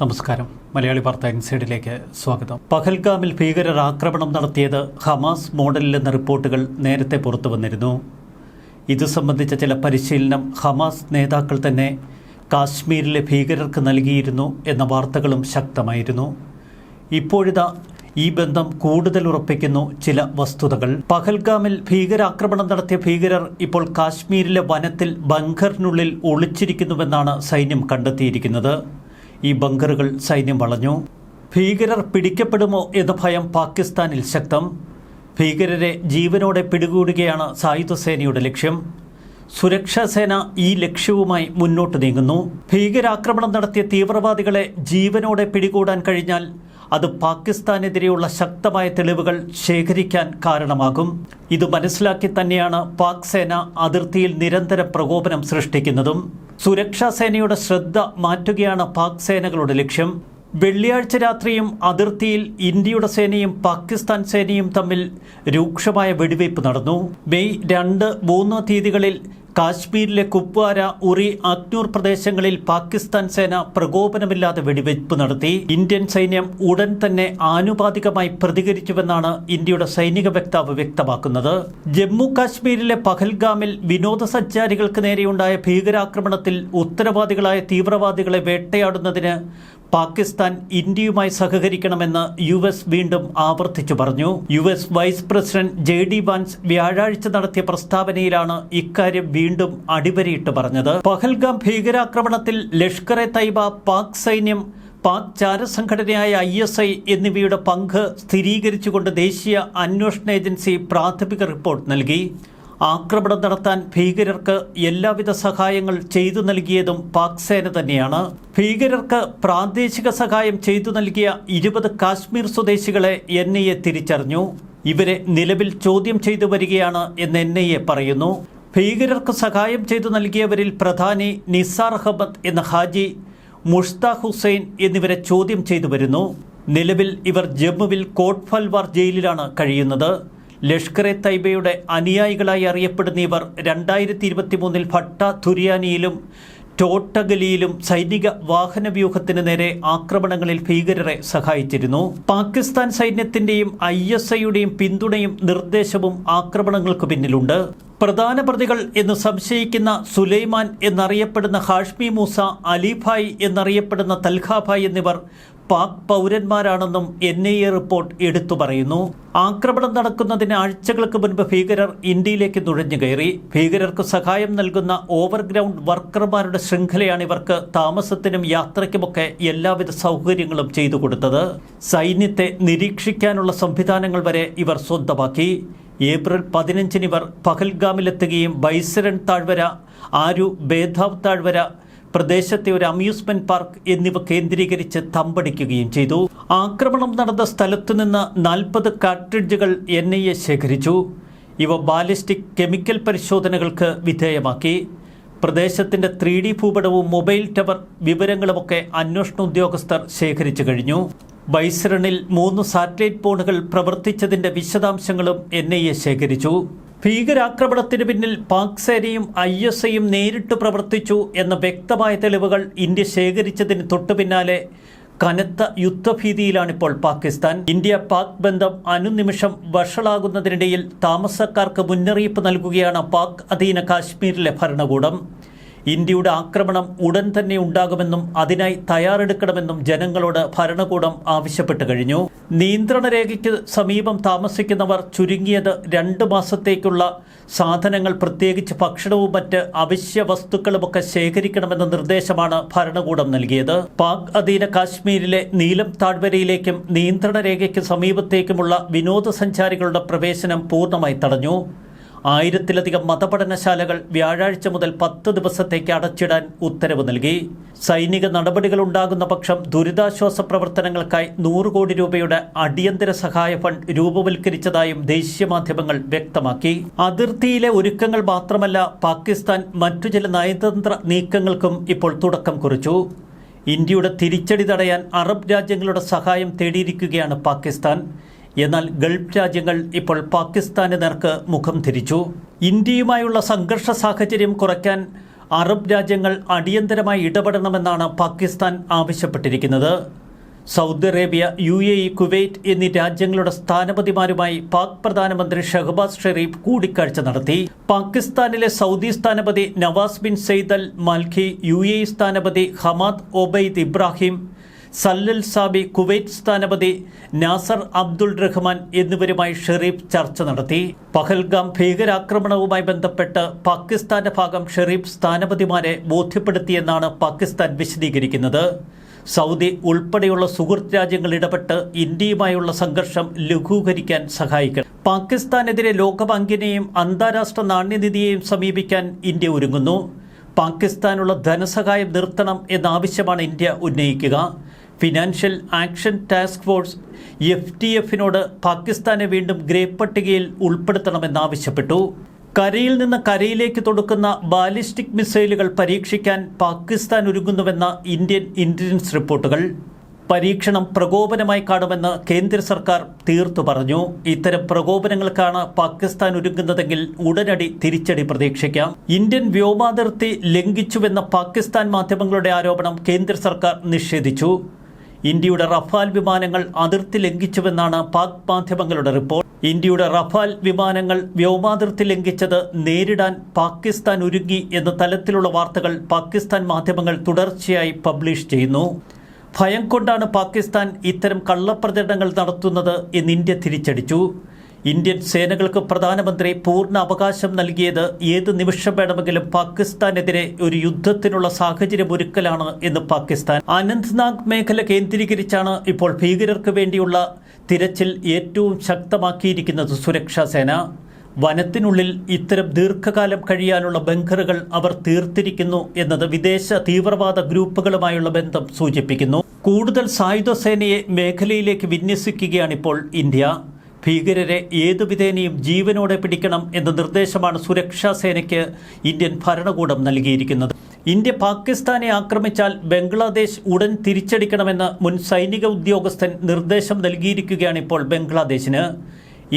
നമസ്കാരം. മലയാളി വാർത്ത ഇൻസൈഡിലേക്ക് സ്വാഗതം. പഹൽഗാമിൽ ഭീകരർ ആക്രമണം നടത്തിയത് ഹമാസ് മോഡലിലെന്ന റിപ്പോർട്ടുകൾ നേരത്തെ പുറത്തു വന്നിരുന്നു. ഇത് സംബന്ധിച്ച ചില പരിശീലനം ഹമാസ് നേതാക്കൾ തന്നെ കാശ്മീരിലെ ഭീകരർക്ക് നൽകിയിരുന്നു എന്ന വാർത്തകളും ശക്തമായിരുന്നു. ഇപ്പോഴിതാ ഈ ബന്ധം കൂടുതൽ ഉറപ്പിക്കുന്നു ചില വസ്തുതകൾ. പഹൽഗാമിൽ ഭീകരാക്രമണം നടത്തിയ ഭീകരർ ഇപ്പോൾ കാശ്മീരിലെ വനത്തിൽ ബങ്കറിനുള്ളിൽ ഒളിച്ചിരിക്കുന്നുവെന്നാണ് സൈന്യം കണ്ടെത്തിയിരിക്കുന്നത്. ഈ ബങ്കറുകൾ സൈന്യം വളഞ്ഞു. ഭീകരർ പിടിക്കപ്പെടുമോ എന്ന ഭയം പാകിസ്ഥാനിൽ ശക്തം. ഭീകരരെ ജീവനോടെ പിടികൂടുകയാണ് സായുധ സേനയുടെ ലക്ഷ്യം. സുരക്ഷാ സേന ഈ ലക്ഷ്യവുമായി മുന്നോട്ട് നീങ്ങുന്നു. ഭീകരാക്രമണം നടത്തിയ തീവ്രവാദികളെ ജീവനോടെ പിടികൂടാൻ കഴിഞ്ഞാൽ അത് പാകിസ്ഥാനെതിരെയുള്ള ശക്തമായ തെളിവുകൾ ശേഖരിക്കാൻ കാരണമാകും. ഇത് മനസ്സിലാക്കി തന്നെയാണ് പാക് സേന അതിർത്തിയിൽ നിരന്തര പ്രകോപനം സൃഷ്ടിക്കുന്നതും. സുരക്ഷാ സേനയുടെ ശ്രദ്ധ മാറ്റുകയാണ് പാക് സേനകളുടെ ലക്ഷ്യം. വെള്ളിയാഴ്ച രാത്രിയും അതിർത്തിയിൽ ഇന്ത്യയുടെ സേനയും പാകിസ്ഥാൻ സേനയും തമ്മിൽ രൂക്ഷമായ വെടിവയ്പ് നടന്നു. മെയ് രണ്ട് മൂന്ന് തീയതികളിൽ കാശ്മീരിലെ കുപ്വാര ഉറി അഗ്നൂർ പ്രദേശങ്ങളിൽ പാകിസ്ഥാൻ സേന പ്രകോപനമില്ലാതെ വെടിവയ്പ് നടത്തി. ഇന്ത്യൻ സൈന്യം ഉടൻ തന്നെ ആനുപാതികമായി പ്രതികരിച്ചുവെന്നാണ് ഇന്ത്യയുടെ സൈനിക വക്താവ് വ്യക്തമാക്കുന്നത്. ജമ്മു കാശ്മീരിലെ പഹൽഗാമിൽ വിനോദസഞ്ചാരികൾക്ക് നേരെയുണ്ടായ ഭീകരാക്രമണത്തിൽ ഉത്തരവാദികളായ തീവ്രവാദികളെ വേട്ടയാടുന്നതിന് പാകിസ്ഥാൻ ഇന്ത്യയുമായി സഹകരിക്കണമെന്ന് യു എസ് വീണ്ടും ആവർത്തിച്ചു പറഞ്ഞു. U S vice president J D Vance വ്യാഴാഴ്ച നടത്തിയ പ്രസ്താവനയിലാണ് ഇക്കാര്യം വീണ്ടും അടിവരയിട്ട് പറഞ്ഞത്. പഹൽഗാം ഭീകരാക്രമണത്തിൽ ലഷ്കർ എ തൈബ പാക് സൈന്യം പാക് ചാരസംഘടനയായ ഐ എസ് ഐ എന്നിവയുടെ പങ്ക് സ്ഥിരീകരിച്ചുകൊണ്ട് ദേശീയ അന്വേഷണ ഏജൻസി പ്രാഥമിക റിപ്പോർട്ട് നൽകി. ആക്രമണം നടത്താൻ ഭീകരർക്ക് എല്ലാവിധ സഹായങ്ങൾ ചെയ്തു നൽകിയതും പാക് സേന തന്നെയാണ്. ഭീകരർക്ക് പ്രാദേശിക സഹായം ചെയ്തു നൽകിയ ഇരുപത് കാശ്മീർ സ്വദേശികളെ എൻ ഐ എ തിരിച്ചറിഞ്ഞു. ഇവരെ നിലവിൽ ചോദ്യം ചെയ്തു വരികയാണ് എന്ന് എൻ ഐ എ പറയുന്നു. ഭീകരർക്ക് സഹായം ചെയ്തു നൽകിയവരിൽ പ്രധാനി നിസാർ അഹമ്മദ് എന്ന ഹാജി മുഷ്താഖ് ഹുസൈൻ എന്നിവരെ ചോദ്യം ചെയ്തു വരുന്നു. നിലവിൽ ഇവർ ജമ്മുവിൽ കോട്ട്ഫൽവാർ ജയിലിലാണ് കഴിയുന്നത്. ലഷ്കർ എ തൈബയുടെ അനുയായികളായി അറിയപ്പെടുന്ന ഇവർ രണ്ടായിരത്തി ഇരുപത്തി മൂന്നിൽ ഭട്ട തുരിയാനിയിലും ടോട്ടഗലിയിലും സൈനിക വാഹന വ്യൂഹത്തിന് നേരെ ആക്രമണങ്ങളിൽ ഭീകരരെ സഹായിച്ചിരുന്നു. പാകിസ്ഥാൻ സൈന്യത്തിന്റെയും ഐ എസ് ഐയുടെയും പിന്തുണയും നിർദ്ദേശവും ആക്രമണങ്ങൾക്ക് പിന്നിലുണ്ട്. പ്രധാന പ്രതികൾ എന്ന് സംശയിക്കുന്ന സുലൈമാൻ എന്നറിയപ്പെടുന്ന ഹാഷ്മി മൂസ അലിഭായ് എന്നറിയപ്പെടുന്ന തൽഖാഭായ് എന്നിവർ പാക് പൗരന്മാരാണെന്നും എൻ ഐ എ റിപ്പോർട്ട് എടുത്തു പറയുന്നു. ആക്രമണം നടക്കുന്നതിന് ആഴ്ചകൾക്ക് മുൻപ് ഭീകരർ ഇന്ത്യയിലേക്ക് നുഴഞ്ഞു കയറി. ഭീകരർക്ക് സഹായം നൽകുന്ന ഓവർഗ്രൗണ്ട് വർക്കർമാരുടെ ശൃംഖലയാണ് ഇവർക്ക് താമസത്തിനും യാത്രയ്ക്കുമൊക്കെ എല്ലാവിധ സൗകര്യങ്ങളും ചെയ്തു കൊടുത്തത്. സൈന്യത്തെ നിരീക്ഷിക്കാനുള്ള സംവിധാനങ്ങൾ വരെ ഇവർ സ്വന്തമാക്കി. ഏപ്രിൽ പതിനഞ്ചിന് ഇവർ പഹൽഗാമിലെത്തുകയും ബൈസരൺ താഴ്വര ആരു ബേധാവ് താഴ്വര പ്രദേശത്തെ ഒരു അമ്യൂസ്മെന്റ് പാർക്ക് എന്നിവ കേന്ദ്രീകരിച്ച് തമ്പടിക്കുകയും ചെയ്തു. ആക്രമണം നടന്ന സ്ഥലത്തു നിന്ന് നാൽപ്പത് കാർട്രിഡ്ജുകൾ എൻ ഐ എ ശേഖരിച്ചു. ഇവ ബാലിസ്റ്റിക് കെമിക്കൽ പരിശോധനകൾക്ക് വിധേയമാക്കി. പ്രദേശത്തിന്റെ ത്രീ ഡി ഭൂപടവും മൊബൈൽ ടവർ വിവരങ്ങളുമൊക്കെ അന്വേഷണ ഉദ്യോഗസ്ഥർ ശേഖരിച്ചു കഴിഞ്ഞു. ബൈസറണിൽ മൂന്ന് സാറ്റലൈറ്റ് ഫോണുകൾ പ്രവർത്തിച്ചതിന്റെ വിശദാംശങ്ങളും എൻ ശേഖരിച്ചു. ഭീകരാക്രമണത്തിന് പിന്നിൽ പാക് സേനയും ഐ എസ് ഐയും നേരിട്ട് പ്രവർത്തിച്ചു എന്ന വ്യക്തമായ തെളിവുകൾ ഇന്ത്യ ശേഖരിച്ചതിന് തൊട്ടു പിന്നാലെ കനത്ത യുദ്ധഭീതിയിലാണിപ്പോൾ പാകിസ്ഥാൻ. ഇന്ത്യ പാക് ബന്ധം അനുനിമിഷം വഷളാകുന്നതിനിടയിൽ താമസക്കാർക്ക് മുന്നറിയിപ്പ് നൽകുകയാണ് പാക് അധീന കാശ്മീരിലെ ഭരണകൂടം. ഇന്ത്യയുടെ ആക്രമണം ഉടൻ തന്നെ ഉണ്ടാകുമെന്നും അതിനായി തയ്യാറെടുക്കണമെന്നും ജനങ്ങളോട് ഭരണകൂടം ആവശ്യപ്പെട്ടു കഴിഞ്ഞു. നിയന്ത്രണ രേഖയ്ക്ക് സമീപം താമസിക്കുന്നവർ ചുരുങ്ങിയത് രണ്ട് മാസത്തേക്കുള്ള സാധനങ്ങൾ പ്രത്യേകിച്ച് ഭക്ഷണവും മറ്റ് അവശ്യ വസ്തുക്കളുമൊക്കെ ശേഖരിക്കണമെന്ന നിർദ്ദേശമാണ് ഭരണകൂടം നൽകിയത്. പാക് അധീന കാശ്മീരിലെ നീലം താഴ്വരയിലേക്കും നിയന്ത്രണ രേഖയ്ക്ക് സമീപത്തേക്കുമുള്ള വിനോദസഞ്ചാരികളുടെ പ്രവേശനം പൂർണമായി തടഞ്ഞു. ആയിരത്തിലധികം മതപഠനശാലകൾ വ്യാഴാഴ്ച മുതൽ പത്ത് ദിവസത്തേക്ക് അടച്ചിടാൻ ഉത്തരവ് നൽകി. സൈനിക നടപടികൾ ഉണ്ടാകുന്ന പക്ഷം ദുരിതാശ്വാസ പ്രവർത്തനങ്ങൾക്കായി നൂറ് കോടി രൂപയുടെ അടിയന്തര സഹായ ഫണ്ട് രൂപവൽക്കരിച്ചതായും ദേശീയ മാധ്യമങ്ങൾ വ്യക്തമാക്കി. അതിർത്തിയിലെ ഒരുക്കങ്ങൾ മാത്രമല്ല പാകിസ്ഥാൻ മറ്റു ചില നയതന്ത്ര നീക്കങ്ങൾക്കും ഇപ്പോൾ തുടക്കം കുറിച്ചു. ഇന്ത്യയുടെ തിരിച്ചടി തടയാൻ അറബ് രാജ്യങ്ങളുടെ സഹായം തേടിയിരിക്കുകയാണ് പാകിസ്ഥാൻ. എന്നാൽ ഗൾഫ് രാജ്യങ്ങൾ ഇപ്പോൾ പാകിസ്ഥാന് നേർക്ക് മുഖം തിരിച്ചു. ഇന്ത്യയുമായുള്ള സംഘർഷ സാഹചര്യം കുറയ്ക്കാൻ അറബ് രാജ്യങ്ങൾ അടിയന്തരമായി ഇടപെടണമെന്നാണ് പാകിസ്ഥാൻ ആവശ്യപ്പെട്ടിരിക്കുന്നത്. Saudi Arabia U A E Kuwait എന്നീ രാജ്യങ്ങളുടെ സ്ഥാനപതിമാരുമായി പാക് പ്രധാനമന്ത്രി ഷഹബാസ് ഷെരീഫ് കൂടിക്കാഴ്ച നടത്തി. പാകിസ്ഥാനിലെ സൗദി സ്ഥാനപതി Nawaz Bin Saeed Al Malki U A E സ്ഥാനപതി Hamad Obaid Ibrahim Sallal Sabi Kuwait സ്ഥാനപതി നാസർ അബ്ദുൾ റഹ്മാൻ എന്നിവരുമായി ഷെറീഫ് ചർച്ച നടത്തി. പഹൽഗാം ഭീകരാക്രമണവുമായി ബന്ധപ്പെട്ട് പാകിസ്ഥാന്റെ ഭാഗം ഷെറീഫ് സ്ഥാനപതിമാരെ ബോധ്യപ്പെടുത്തിയെന്നാണ് പാകിസ്ഥാൻ വിശദീകരിക്കുന്നത്. സൗദി ഉൾപ്പെടെയുള്ള സുഹൃത്ത് രാജ്യങ്ങൾ ഇടപെട്ട് ഇന്ത്യയുമായുള്ള സംഘർഷം ലഘൂകരിക്കാൻ സഹായിക്കണം. പാകിസ്ഥാനെതിരെ ലോകബാങ്കിനെയും അന്താരാഷ്ട്ര നാണ്യനിധിയെയും സമീപിക്കാൻ ഇന്ത്യ ഒരുങ്ങുന്നു. പാകിസ്ഥാനുള്ള ധനസഹായം നിർത്തണം എന്ന ആവശ്യമാണ് India ഉന്നയിക്കുക. Financial action task force F T എഫിനോട് പാകിസ്ഥാനെ വീണ്ടും ഗ്രേ പട്ടികയിൽ ഉൾപ്പെടുത്തണമെന്നാവശ്യപ്പെട്ടു. കരയിൽ നിന്ന് കരയിലേക്ക് തൊടുക്കുന്ന ബാലിസ്റ്റിക് മിസൈലുകൾ പരീക്ഷിക്കാൻ പാകിസ്ഥാൻ ഒരുങ്ങുന്നുവെന്ന ഇന്ത്യൻ ഇന്റലിജൻസ് റിപ്പോർട്ടുകൾ. പരീക്ഷണം പ്രകോപനമായി കാണുമെന്ന് കേന്ദ്ര സർക്കാർ തീർത്തു പറഞ്ഞു. ഇത്തരം പ്രകോപനങ്ങൾക്കാണ് പാകിസ്ഥാൻ ഒരുങ്ങുന്നതെങ്കിൽ ഉടനടി തിരിച്ചടി പ്രതീക്ഷിക്കാം. ഇന്ത്യൻ വ്യോമാതിർത്തി ലംഘിച്ചുവെന്ന പാകിസ്ഥാൻ മാധ്യമങ്ങളുടെ ആരോപണം കേന്ദ്ര സർക്കാർ നിഷേധിച്ചു. ഇന്ത്യയുടെ റഫാൽ വിമാനങ്ങൾ അതിർത്തി ലംഘിച്ചുവെന്നാണ് പാക് മാധ്യമങ്ങളുടെ റിപ്പോർട്ട്. ഇന്ത്യയുടെ റഫാൽ വിമാനങ്ങൾ വ്യോമാതിർത്തി ലംഘിച്ചത് നേരിടാൻ പാകിസ്ഥാൻ ഒരുങ്ങി എന്ന തലത്തിലുള്ള വാർത്തകൾ പാകിസ്ഥാൻ മാധ്യമങ്ങൾ തുടർച്ചയായി പബ്ലിഷ് ചെയ്യുന്നു. ഭയം കൊണ്ടാണ് പാകിസ്ഥാൻ ഇത്തരം കള്ളപ്രചരണങ്ങൾ നടത്തുന്നത് എന്ന് ഇന്ത്യ തിരിച്ചടിച്ചു. ഇന്ത്യൻ സേനകൾക്ക് പ്രധാനമന്ത്രി പൂർണ അവകാശം നൽകിയത് ഏത് നിമിഷം വേണമെങ്കിലും പാകിസ്ഥാനെതിരെ ഒരു യുദ്ധത്തിനുള്ള സാഹചര്യം ഒരുക്കലാണ് എന്ന് പാകിസ്ഥാൻ. അനന്ത്നാഗ് മേഖല കേന്ദ്രീകരിച്ചാണ് ഇപ്പോൾ ഭീകരർക്ക് വേണ്ടിയുള്ള തിരച്ചിൽ ഏറ്റവും ശക്തമാക്കിയിരിക്കുന്നത് സുരക്ഷാ സേന. വനത്തിനുള്ളിൽ ഇത്തരം ദീർഘകാലം കഴിയാനുള്ള ബങ്കറുകൾ അവർ തീർത്തിരിക്കുന്നു എന്നത് വിദേശ തീവ്രവാദ ഗ്രൂപ്പുകളുമായുള്ള ബന്ധം സൂചിപ്പിക്കുന്നു. കൂടുതൽ സായുധ സേനയെ മേഖലയിലേക്ക് വിന്യസിക്കുകയാണിപ്പോൾ ഇന്ത്യ. ഭീകരരെ ഏതു വിധേനയും ജീവനോടെ പിടിക്കണം എന്ന നിർദ്ദേശമാണ് സുരക്ഷാ സേനയ്ക്ക് ഇന്ത്യൻ ഭരണകൂടം നൽകിയിരിക്കുന്നത്. ഇന്ത്യ പാകിസ്ഥാനെ ആക്രമിച്ചാൽ ബംഗ്ലാദേശ് ഉടൻ തിരിച്ചടിക്കണമെന്ന് മുൻ സൈനിക ഉദ്യോഗസ്ഥൻ നിർദ്ദേശം നൽകിയിരിക്കുകയാണ് ഇപ്പോൾ ബംഗ്ലാദേശിന്.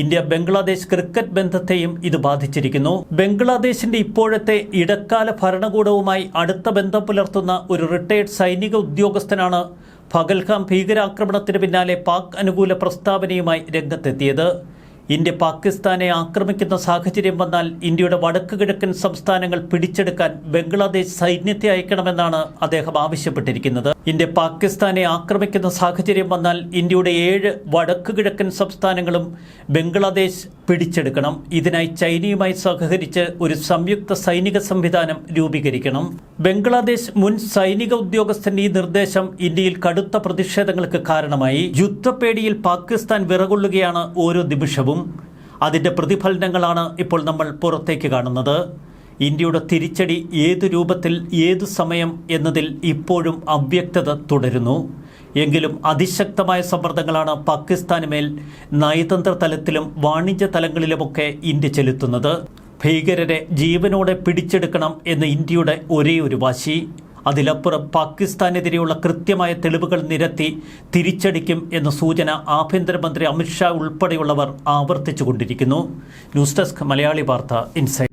ഇന്ത്യ ബംഗ്ലാദേശ് ക്രിക്കറ്റ് ബന്ധത്തെയും ഇത് ബാധിച്ചിരിക്കുന്നു. ബംഗ്ലാദേശിന്റെ ഇപ്പോഴത്തെ ഇടക്കാല ഭരണകൂടവുമായി അടുത്ത ബന്ധം പുലർത്തുന്ന ഒരു റിട്ടയർഡ് സൈനിക ഉദ്യോഗസ്ഥനാണ് പകൽഗാം ഭീകരാക്രമണത്തിന് പിന്നാലെ പാക് അനുകൂല പ്രസ്താവനയുമായി രംഗത്തെത്തിയത്. ഇന്ത്യ പാകിസ്ഥാനെ ആക്രമിക്കുന്ന സാഹചര്യം വന്നാൽ ഇന്ത്യയുടെ വടക്ക് കിഴക്കൻ സംസ്ഥാനങ്ങൾ പിടിച്ചെടുക്കാൻ ബംഗ്ലാദേശ് സൈന്യത്തെ അയക്കണമെന്നാണ് അദ്ദേഹം ആവശ്യപ്പെട്ടിരിക്കുന്നത്. ഇന്ത്യ പാകിസ്ഥാനെ ആക്രമിക്കുന്ന സാഹചര്യം വന്നാൽ ഇന്ത്യയുടെ ഏഴ് വടക്ക് കിഴക്കൻ സംസ്ഥാനങ്ങളും ബംഗ്ലാദേശ് പിടിച്ചെടുക്കണം. ഇതിനായി ചൈനയുമായി സഹകരിച്ച് ഒരു സംയുക്ത സൈനിക സംവിധാനം രൂപീകരിക്കണം. ബംഗ്ലാദേശ് മുൻ സൈനിക ഉദ്യോഗസ്ഥന്റെ ഈ നിർദ്ദേശം ഇന്ത്യയിൽ കടുത്ത പ്രതിഷേധങ്ങൾക്ക് കാരണമായി. യുദ്ധപ്പേടിയിൽ പാകിസ്ഥാൻ വിറകൊള്ളുകയാണ് ഓരോ നിമിഷവും. അതിന്റെ പ്രതിഫലനങ്ങളാണ് ഇപ്പോൾ നമ്മൾ പുറത്തേക്ക് കാണുന്നത്. ഇന്ത്യയുടെ തിരിച്ചടി ഏതു രൂപത്തിൽ ഏതു സമയം എന്നതിൽ ഇപ്പോഴും അവ്യക്തത തുടരുന്നു. എങ്കിലും അതിശക്തമായ സമ്മർദ്ദങ്ങളാണ് പാകിസ്ഥാന് മേൽ നയതന്ത്ര തലത്തിലും വാണിജ്യ തലങ്ങളിലുമൊക്കെ ഇന്ത്യ ചെലുത്തുന്നത്. ഭീകരരെ ജീവനോടെ പിടിച്ചെടുക്കണം എന്ന ഇന്ത്യയുടെ ഒരേ ഒരു വാശി. അതിലപ്പുറം പാകിസ്ഥാനെതിരെയുള്ള കൃത്യമായ തെളിവുകൾ നിരത്തി തിരിച്ചടിക്കും എന്ന സൂചന ആഭ്യന്തരമന്ത്രി അമിത്ഷാ ഉൾപ്പെടെയുള്ളവർ ആവർത്തിച്ചുകൊണ്ടിരിക്കുന്നു ന്യൂസ് ഡെസ്ക് മലയാളി വാർത്ത ഇൻസൈറ്റ്